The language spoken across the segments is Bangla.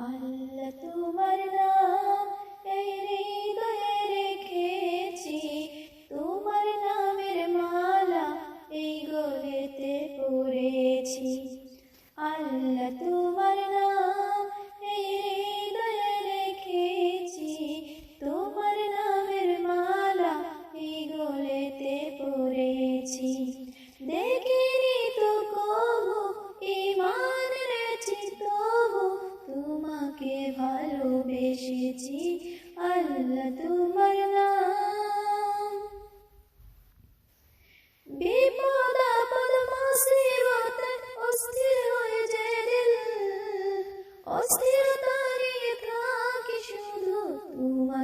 আল্লাহ তোমার নাম এই হৃদয়ে রেখেছি। তোমার নামের মালা এই গলেতে পড়েছি আল্লাহ তোমার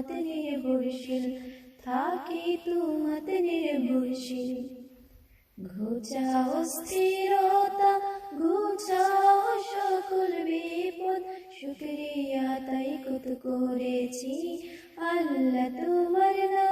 তোমাতে নির্ভরশীল, থাকি তোমাতে নির্ভরশীল। ঘুচাও স্থিরতা, ঘুচাও সকল বিপদ, শুক্রিয়া তাই কত করেছি, আল্লাহ তোমার নাম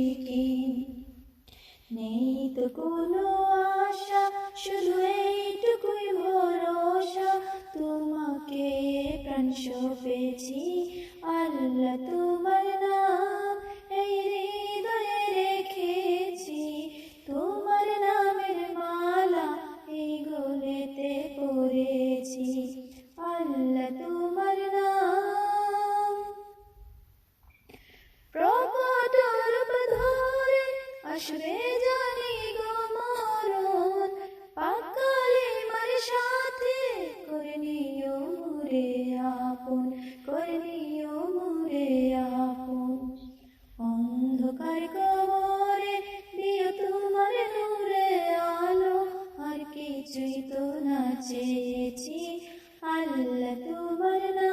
মুশরিকিন নেই তো কোনো আশা শুধু এইটুকুই ভরসা। তোমাকে প্রাণ সপেছি আল্লাহ তোমার আসবে জানি গো মরণ। পাকালে মার সাথে করে মুরে আপন, করে নিও মুরে আপন। অন্ধকার কবরে দিও তোমার নূরে আলো, আর কিছুই তো না চেয়েছি। আল্লাহ তোমার না